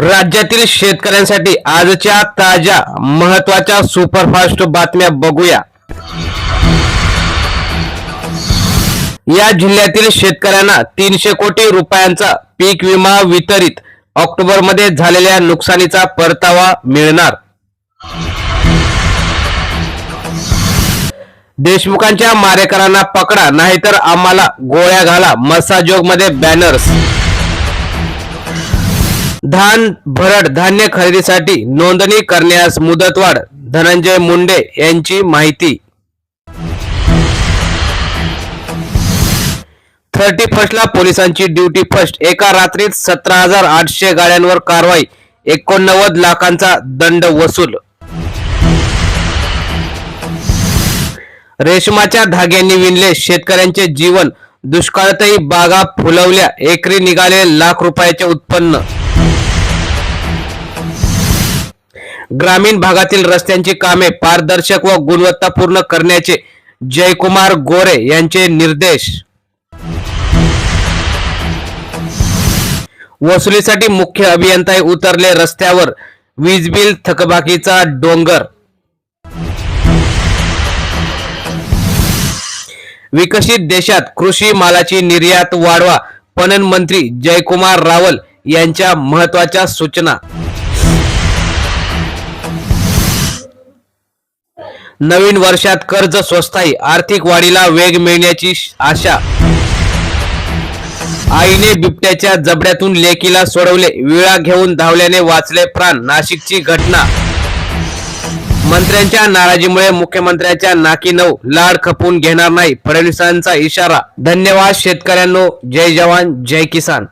राज्यातील शेतकऱ्यांसाठी आजच्या ताज्या महत्त्वाच्या सुपरफास्ट बातम्या बघूया. या जिल्ह्यातील शेतकऱ्यांना तीनशे कोटी रुपयांचा पीक विमा वितरित ऑक्टोबरमध्ये झालेल्या नुकसानीचा परतावा मिळणार. देशमुखांच्या मारेकरांना पकडा नाहीतर आम्हाला गोळ्या घाला मसाजोगमध्ये बॅनर्स. धान भरड धान्य खरेदीसाठी नोंदणी करण्यास मुदतवाढ धनंजय मुंडे यांची माहिती. थर्टी फर्स्टला पोलिसांची ड्युटी फर्स्ट. एका रात्रीत सतरा हजार आठशे गाड्यांवर कारवाई एकोणनव्वद लाखांचा दंड वसूल. रेशमाच्या धाग्यांनी विणले शेतकऱ्यांचे जीवन. दुष्काळातही बागा फुलवल्या. एकरी निघाले लाख रुपयाचे उत्पन्न. ग्रामीण भागातील रस्त्यांची कामे पारदर्शक व गुणवत्तापूर्ण करण्याचे जयकुमार गोरे यांचे निर्देश. वसुलीसाठी मुख्य अभियंता उतरले रस्त्यावर वीज बिल थकबाकीचा डोंगर. विकसित देशात कृषी मालाची निर्यात वाढवा पणन मंत्री जयकुमार रावल यांच्या महत्त्वाच्या सूचना. नवीन वर्षात कर्ज स्वस्ताई आर्थिक वाढीला वेग मिळण्याची आशा. आईने बिबट्याच्या जबड्यातून लेकीला सोडवले. विळा घेऊन धावल्याने वाचले प्राण. नाशिकची घटना. मंत्र्यांच्या नाराजीमुळे मुख्यमंत्र्यांच्या नाकी नऊ. लाड खपून घेणार नाही. फडणवीसांचा इशारा. धन्यवाद शेतकऱ्यांनो. जय जवान जय किसान.